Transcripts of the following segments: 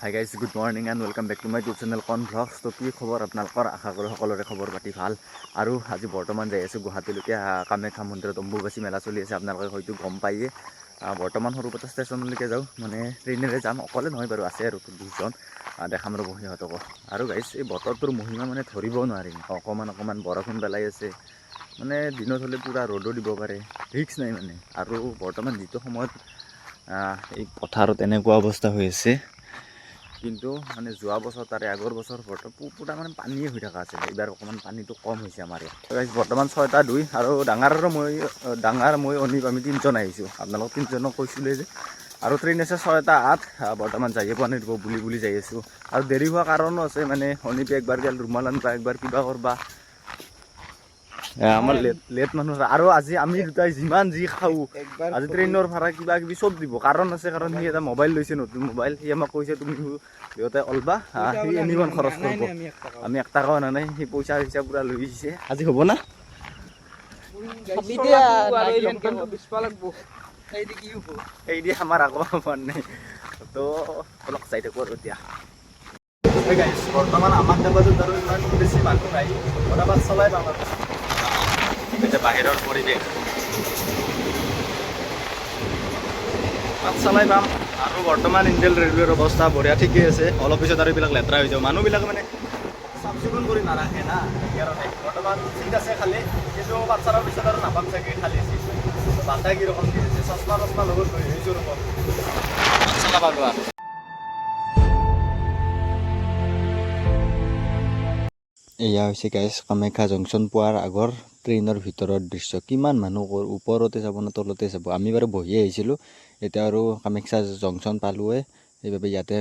Hi guys good morning and welcome back to my YouTube channel কন ভ্লগছ তো কি খবৰ আপোনালোকৰ? আশা কৰোঁ সকলোৰে খবৰ পাতি ভালো। আৰু আজি বৰ্তমান যাই আছোঁ গুৱাহাটীলৈকে কামাখ্যা মন্দিৰত অম্বুবাচী মেলা চলি আছে। আপোনালোকে হয়তো গম পায়ে বৰ্তমান সৰুপেটা ষ্টেচনলৈকে যাওঁ। মানে ট্ৰেইনেৰে যাম, অকলে নহয় বাৰু, আছে আৰু দুজন দেখাম ৰ'ব সিহঁতকো। আৰু গাইজ এই বতৰটোৰ মহিমা মানে ধৰিব নোৱাৰিম অকণমান অকণমান বৰষুণ পেলাই আছে। মানে দিনত হ'লে পূৰা ৰ'দো দিব পাৰে। ৰিক্স নাই মানে। আৰু বৰ্তমান যিটো সময়ত এই পথাৰত এনেকুৱা অৱস্থা হৈ আছে কিন্তু মানে যোৱা বছৰ, তাৰে আগৰ বছৰ পূৰা মানে পানীয়ে হৈ থকা আছিলে। এইবাৰ অকণমান পানীটো কম হৈছে আমাৰ ইয়াত। বৰ্তমান ছয়টা দুই আৰু ডাঙৰ মই ডাঙৰ, মই অনিপ আমি তিনিজন আহিছোঁ। আপোনালোক তিনিজনক কৈছিলোঁ যে, আৰু ট্ৰেইন আছে ছয়টা আঠ বৰ্তমান যায়ে পোৱা নাই বুলি বুলি যাই আছোঁ। আৰু দেৰি হোৱা কাৰণো আছে মানে অনিপে একবাৰ গেল, ৰুমাল আনবা, একবাৰ কিবা কৰবা। আমাৰ লেট লেট মানুহ আৰু আজি আমি দুটাই যিমান যি খাওঁ আজি ট্ৰেইনৰ ভাড়া কিবা কিবি চব দিব। কাৰণ আছে কাৰণ সি এটা মোবাইল লৈছে নতুন মোবাইল সি আমাক কৈছে তুমি দেউতাই অলবা সি এনিমান খৰচ কৰিব। আমি এক টকাও অনা নাই সি পইচা পইচা পূৰা লৈ আহিছে আজি হ'ব না? এই দিয়ে আমাৰ আকৌ হোৱা নাই। তো অলপ চাই থাকোঁ আৰু এতিয়া। বৰ্তমান আমাৰ জাগাটোত আৰু ইমান বেছি মানুহ নাই। বৰ্তমান চলাই পাম আৰু এতিয়া বাহিৰৰ পৰিৱেশ পাত চলাই পাম আৰু বৰ্তমান ইণ্ডিয়ান ৰেলৱেৰ অৱস্থা বঢ়িয়া ঠিকেই আছে। অলপ পিছত আৰু এইবিলাক লেতেৰা হৈ যাব। মানুহবিলাক মানে চাফ চিকুণ কৰি নাৰাখে না। সেইকাৰণে বৰ্তমান চিট আছে খালি, কিন্তু পাত পিছত আৰু নাপাম চাগে খালি। চিট বাটাই কি দিছে চশমা টচমা লগত লৈ আহিছোঁ ৰকম পাত চলাব লোৱা এয়া হৈছে গাইজ কামাখ্যা জংচন পোৱাৰ আগৰ ট্ৰেইনৰ ভিতৰৰ দৃশ্য। কিমান মানুহ কৰ ওপৰতে যাব নে তলতে যাব? আমি বাৰু বহি আহিছিলোঁ। এতিয়া আৰু কামাখ্যা জংচন পালোৱে সেইবাবে ইয়াতে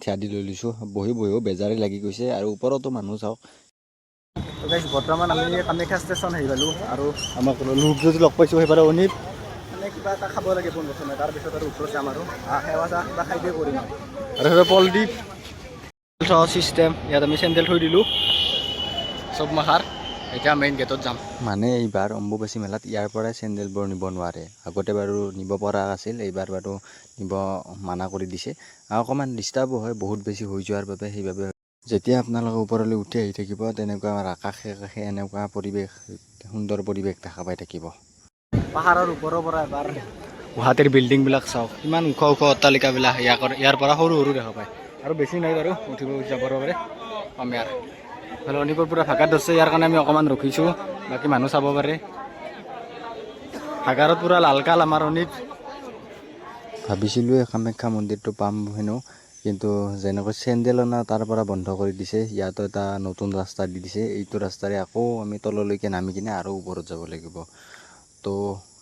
থিয় দি লৈ লৈছোঁ। বহি বহিও বেজাৰে লাগি গৈছে আৰু ওপৰতো মানুহ চাওক। বৰ্তমান আমি কামাখ্যা ষ্টেচন আহি পালোঁ আৰু আমাক লোক যদি লগ পাইছোঁ সেইবাৰে অনিপ মানে কিবা এটা খাব লাগে পোনপ্ৰথমে তাৰপিছত আৰু ওপৰত যাম আৰু। সেৱা চাহ কিবা খাই দিয়ে কৰিম আৰু। সেইবাৰে পলদ্বীপ। চিষ্টেম ইয়াত আমি চেণ্ডেল থৈ দিলোঁ। চব মাখাৰ। এতিয়া মেইন গেটত যাম। মানে এইবাৰ অম্বুবাচী মেলাত ইয়াৰ পৰাই চেণ্ডেলবোৰ নিব নোৱাৰে। আগতে বাৰু নিব পৰা আছিল এইবাৰ বাৰু নিব মানা কৰি দিছে। আৰু অকণমান ডিষ্টাৰ্বো হয় বহুত বেছি হৈ যোৱাৰ বাবে সেইবাবে। যেতিয়া আপোনালোকে ওপৰলৈ উঠি আহি থাকিব তেনেকুৱা আকাশে কাষে এনেকুৱা পৰিৱেশ সুন্দৰ পৰিৱেশ দেখা পাই থাকিব। পাহাৰৰ ওপৰৰ পৰা এবাৰ গুৱাহাটীৰ বিল্ডিংবিলাক চাওক ইমান ওখ ওখ অট্টালিকাবিলাক ইয়াৰ ইয়াৰ পৰা সৰু সৰু দেখা পায়। আৰু বেছি নাই বাৰু উঠিব যাবৰ বাবে। পাম ইয়াৰ। হ'লে অনিপৰ পূৰা ভাগাত ধৰিছে ইয়াৰ কাৰণে আমি অকণমান ৰখিছোঁ বাকী মানুহ চাব পাৰে ভাগাৰত পূৰা লালকাল আমাৰ অনিপ ভাবিছিলোঁ কামাখ্যা মন্দিৰটো পাম হেনো কিন্তু যেনেকৈ চেণ্ডেল অনা তাৰ পৰা বন্ধ কৰি দিছে ইয়াতো এটা নতুন ৰাস্তা দি দিছে এইটো ৰাস্তাৰে আকৌ আমি তললৈকে নামি কিনে আৰু ওপৰত যাব লাগিব তো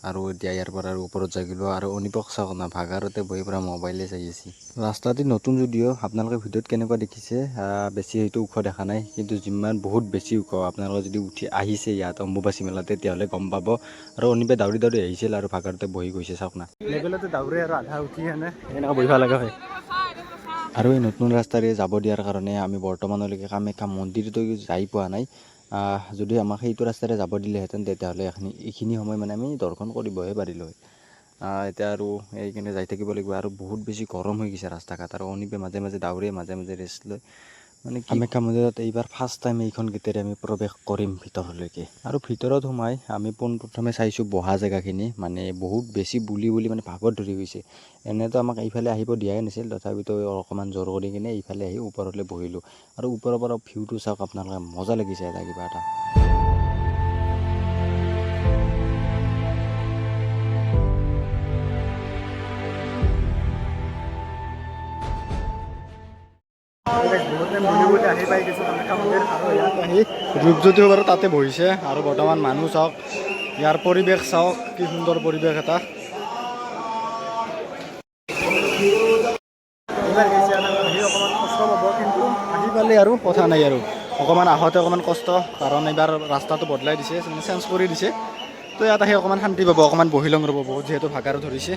আৰু এতিয়া ইয়াৰ পৰা আৰু ওপৰত যাগিব আৰু অনিপক চাওক না ভাগাৰতে বহি পৰা মোবাইলে চাই আছে। ৰাস্তাটি নতুন যদিও আপোনালোকে ভিডিঅ'ত কেনেকুৱা দেখিছে বেছি সেইটো ওখ দেখা নাই কিন্তু যিমান বহুত বেছি ওখ আপোনালোকে যদি উঠি আহিছে ইয়াত অম্বুবাচী মেলাত তেতিয়াহ'লে গম পাব। আৰু অনিপে দাউৰি দাউৰি আহিছিল আৰু ভাগাৰতে বহি গৈছে চাওক না। লেভেলতে দাউৰে আৰু আধা উঠি এনেকুৱা বহিব লগা হয়। আৰু এই নতুন ৰাস্তাৰে যাব দিয়াৰ কাৰণে আমি বৰ্তমানলৈকে কামাখ্যা মন্দিৰতো যাই পোৱা নাই। যদি আমাক সেইটো ৰাস্তাৰে যাব দিলেহেঁতেন তেতিয়াহ'লে এইখিনি এইখিনি সময় মানে আমি দৰ্শন কৰিবহে পাৰিলোঁ হয় এতিয়া আৰু এইখিনি যাই থাকিব লাগিব আৰু বহুত বেছি গৰম হৈ গৈছে ৰাস্তা ঘাট আৰু অনিপে মাজে মাজে দাউৰে মাজে মাজে ৰেষ্ট লয়। মানে কামাখ্যা মন্দিৰত এইবাৰ ফাৰ্ষ্ট টাইম এইখন গেটেৰে আমি প্ৰৱেশ কৰিম ভিতৰলৈকে। আৰু ভিতৰত সোমাই আমি পোনপ্ৰথমে চাইছোঁ বহা জেগাখিনি মানে বহুত বেছি বুলি বুলি মানে ভাগত ধৰি গৈছে। এনেতো আমাক এইফালে আহিব দিয়াই নাছিল, তথাপিতো অকণমান জোৰ কৰি কিনে এইফালে আহি ওপৰলৈ বহিলোঁ। আৰু ওপৰৰ পৰা ভিউটো চাওক, আপোনালোকে মজা লাগিছে এটা কিবা এটা। ৰূপজ্যোতি বাৰু তাতে বহিছে আৰু বৰ্তমান মানুহ চাওক ইয়াৰ পৰিৱেশ চাওক কি সুন্দৰ পৰিৱেশ এটা। আহি পালে আৰু কথা নাই আৰু অকণমান আহোঁতে অকণমান কষ্ট কাৰণ এইবাৰ ৰাস্তাটো বদলাই দিছে চেঞ্জ কৰি দিছে। তো ইয়াত আহি অকণমান শান্তি পাব অকণমান বহি লওঁ ৰ'ব বহুত যিহেতু ভাগাৰো ধৰিছে।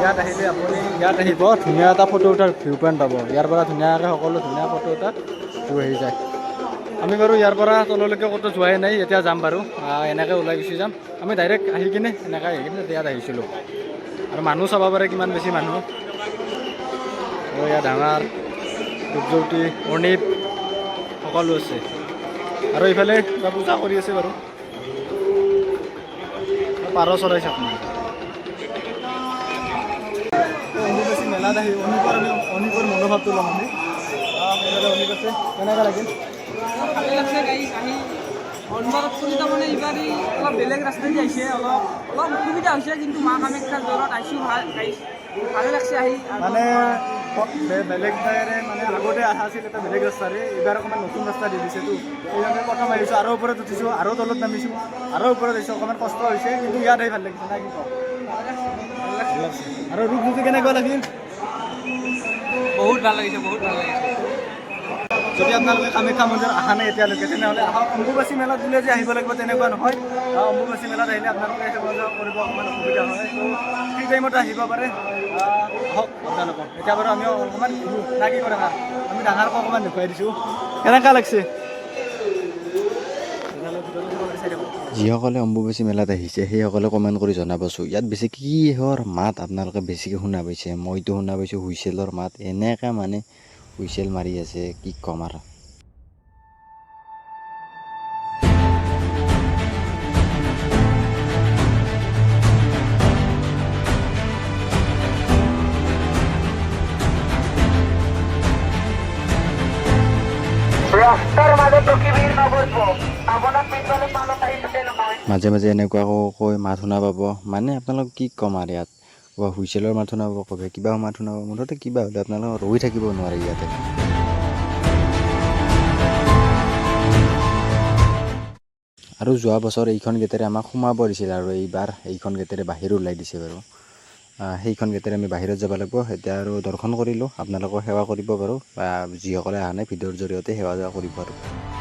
ইয়াত আহিলে আপুনি ইয়াত আহিব, ধুনীয়া এটা ফটো উঠাৰ ভিউ পইণ্ট পাব। ইয়াৰ পৰা ধুনীয়াকৈ সকলো ধুনীয়া ফটো এটা ভিউ আহি যায়। আমি বাৰু ইয়াৰ পৰা তললৈকে ক'তো যোৱাই নাই, এতিয়া যাম বাৰু। এনেকৈ ওলাই গুচি যাম। আমি ডাইৰেক্ট আহি কিনে এনেকৈ আহি কিনে ইয়াত আহিছিলোঁ। আৰু মানুহ চাব পাৰে কিমান বেছি মানুহ। আৰু ইয়াত ডাঙৰ ৰূপজ্যোতি অৰ্ণিত সকলো আছে। আৰু ইফালে কিবা পূজা কৰি আছে বাৰু। পাৰ চৰাইছে আপোনাৰ। অম্বুবাচী মেলাত আহি আমি অনিকৰ মনোভাৱটো ল'ম আমি আহ, এইফালে আছে কেনেকুৱা লাগিল ভালে লাগছে গাইজ আহি এইবাৰ অলপ বেলেগ ৰাস্তা আহিছে অলপ অলপ অসুবিধা হৈছে কিন্তু মা কামাখ্যাৰ দৌৰত আহিছোঁ ভালো ভালে লাগছে আহি মানে প- বেলেগ ঠাইৰে মানে আগতে অহা আছিল এটা বেলেগ ৰাস্তাৰে এইবাৰ অকণমান নতুন ৰাস্তা দি দিছেতো সেইকাৰণে প্ৰথম আহিছোঁ আৰু ওপৰত উঠিছোঁ আৰু তলত নামিছোঁ আৰু ওপৰত আহিছোঁ অকণমান কষ্ট হৈছে কিন্তু ইয়াত আহি ভালো লাগিছে না কি কওঁ। আৰু ৰূপজ্যোতি কেনেকুৱা লাগিল বহুত ভালো লাগিছে বহুত ভালো লাগিছে। যদি আপোনালোকে কামাখ্যা মন্দিৰত অহা নাই এতিয়ালৈকে তেনেহ'লে আহক। অম্বুবাচী মেলাত বুলিয়ে যে আহিব লাগিব তেনেকুৱা নহয়। অম্বুবাচী মেলাত আহিলে আপোনালোকে সেৱা চেৱা কৰিব অকণমান অসুবিধা হয়। ঠিক টাইমতে আহিব পাৰে। আহ, আহক আপোনালোকক। এতিয়া বাৰু আমি অকণমান ঘূৰোঁ না কি কৰে আমি ডাঙৰকৈ অকণমান দেখুৱাই দিছোঁ। কেনেকুৱা লাগছে? যিসকলে অম্বুবাচী মেলাত আহিছে সেইসকলে কমেণ্ট কৰি জনাবচোন। ইয়াত বেছি কিহৰ মাত আপোনালোকে বেছিকৈ শুনা পাইছে? মইতো শুনা পাইছোঁ হুইচেলৰ মাত। এনেকৈ মানে হুইচেল মাৰি আছে কি ক'ম আৰু। ৰাস্তাৰ মাজত ৰখিবি নগৰিব আপোনাক পিছফালে মানুহ আহিছে নহয় মাজে মাজে এনেকুৱাকৈ কৈ মাত শুনা পাব। মানে আপোনালোক কি ক'ম আৰু ইয়াত? ক'বা হুইচেলৰ মাত শুনা পাব ক'বে মাত শুনা পাব মুঠতে কিবা হ'লে আপোনালোক ৰৈ থাকিব নোৱাৰে ইয়াতে। আৰু যোৱা বছৰ এইখন গেটেৰে আমাক সোমাব দিছিল আৰু এইবাৰ এইখন গেটেৰে বাহিৰ ওলাই দিছে বাৰু। সেইখন গেটেৰে আমি বাহিৰত যাব লাগিব এতিয়া আৰু দৰ্শন কৰিলোঁ আপোনালোকক সেৱা কৰিব পাৰোঁ বা যিসকলে অহা নাই ভিডিঅ'ৰ জৰিয়তে সেৱা কৰিব পাৰোঁ।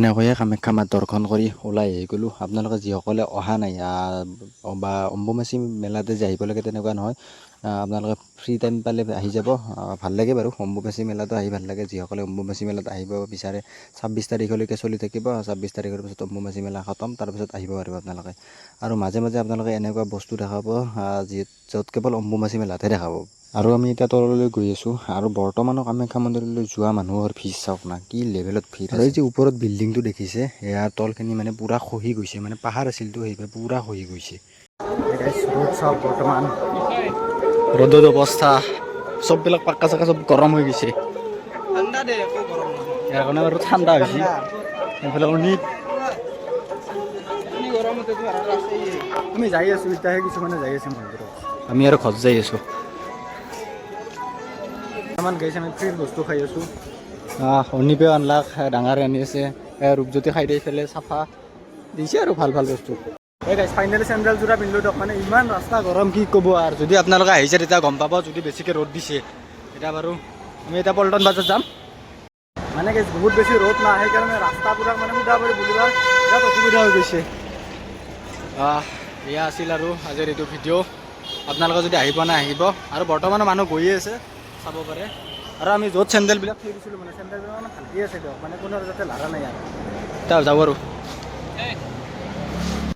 এনেকৈয়ে কামাখ্যা মাত দৰ্শন কৰি ওলাই আহি গ'লোঁ আপোনালোকে যিসকলে অহা নাই বা অম্বুবাচী মেলাতে যে আহিব লাগে তেনেকুৱা নহয়। আপোনালোকে ফ্ৰী টাইম পালে আহি যাব। ভালো লাগে বাৰু। অম্বুবাচী মেলাতো আহি ভালো লাগে। যিসকলে অম্বুবাচী মেলাত আহিব বিচাৰে ছাব্বিছ তাৰিখলৈকে চলি থাকিব। ছাব্বিছ তাৰিখৰ পিছত অম্বুবাচী মেলা খতম। তাৰপিছত আহিব পাৰিব আপোনালোকে। আৰু মাজে মাজে আপোনালোকে এনেকুৱা বস্তু দেখাব যি য'ত কেৱল অম্বুবাচী মেলাতহে দেখাব। আৰু আমি এতিয়া তললৈ গৈ আছোঁ। আৰু বৰ্তমানো কামাখ্যা মন্দিৰলৈ যোৱা মানুহৰ ভিৰ চাওক না কি লেভেলত ভিৰ আৰু এই যে ওপৰত বিল্ডিংটো দেখিছে ইয়াৰ তলখিনি মানে পূৰা খহি গৈছে। মানে পাহাৰ আছিলতো সেইবাবে পূৰা খহি গৈছে। চাওক বৰ্তমান। ৰ'দৰ অৱস্থা চববিলাক পাক্কা চাক্কা চব গৰম হৈ গৈছে। ইয়াৰ কাৰণে বাৰু ঠাণ্ডা হৈছে। এইফালে অনিত আমি যাই আছোঁ এতিয়াহে কিছুমানে যাই আছে মন্দিৰত। আমি আৰু ঘৰত যাই আছোঁ। ইমান গাইছে আমি ফ্ৰীৰ বস্তু খাই আছোঁ। অনিপেও আনলাক ডাঙৰে আনি আছে। ৰূপজ্যোতি খাই দি ফেলে চাফা। দিছে আৰু ভালো ভালো বস্তু। ফাইনেলি চেণ্ডেল যোৰা পিন্ধিলোঁ দিয়ক মানে ইমান ৰাস্তা গৰম, কি ক'ব আৰু? যদি আপোনালোকে আহিছে, তেতিয়া গম পাব, যদি বেছিকৈ ৰ'দ দিছে। এতিয়া বাৰু, আমি এতিয়া পল্টন বাজাৰত যাম। মানে কি বহুত বেছি ৰ'দ নাই সেইকাৰণে ৰাস্তাবিলাক মানে সুধাবলৈ বুলিব বিৰাট অসুবিধা হৈ গৈছে। এয়া আছিল আৰু আজিৰ এইটো ভিডিঅ' আপোনালোকে যদি আহি পোৱা নাই, আহিব। আৰু বৰ্তমানো মানুহ গৈয়ে আছে, চাব পাৰে। আৰু আমি য'ত চেণ্ডেলবিলাক থৈ দিছিলোঁ মানে চেণ্ডেলবিলাক মানে ভালকৈ আছে দিয়ক মানে কোনো যাতে লাৰা নাই আৰু। এতিয়া যাওঁ আৰু।